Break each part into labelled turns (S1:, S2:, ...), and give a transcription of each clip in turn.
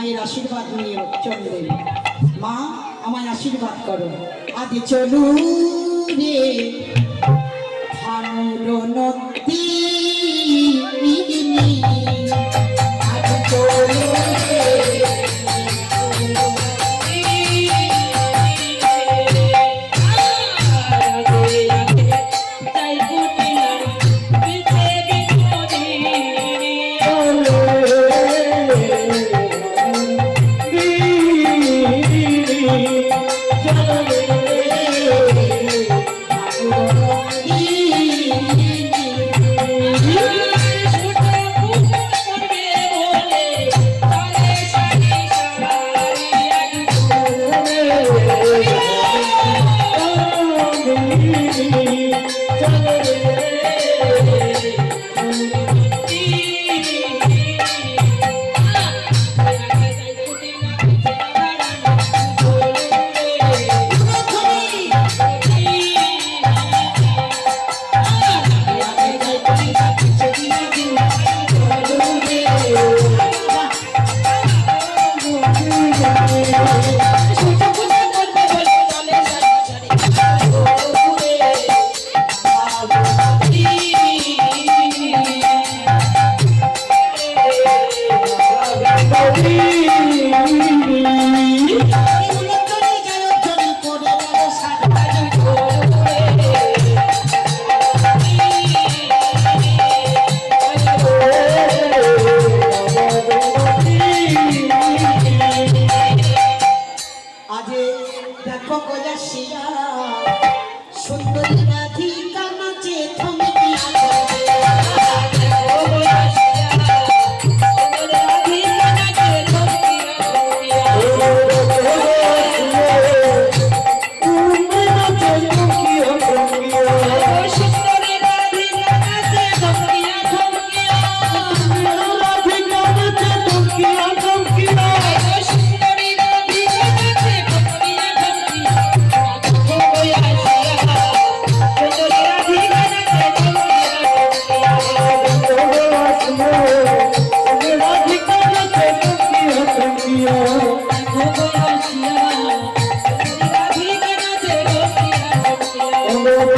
S1: মায়ের আশীর্বাদ নিয়ে চলবেন মা আমায় আশীর্বাদ করো। আগে চলুন।
S2: Thank
S3: you.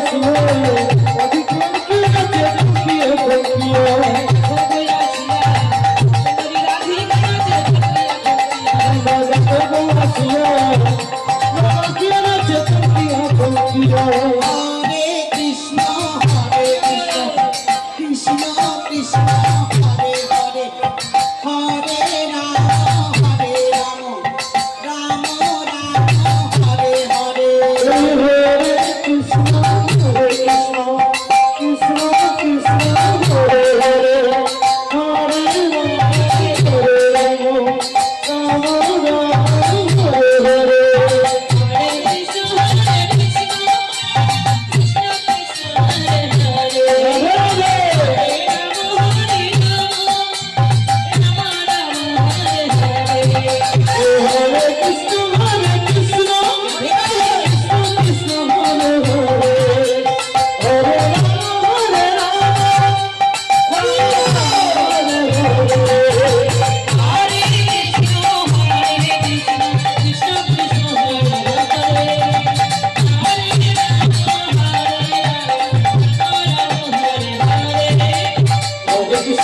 S2: Jesús. Thank you.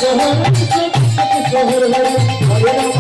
S2: শহর শহর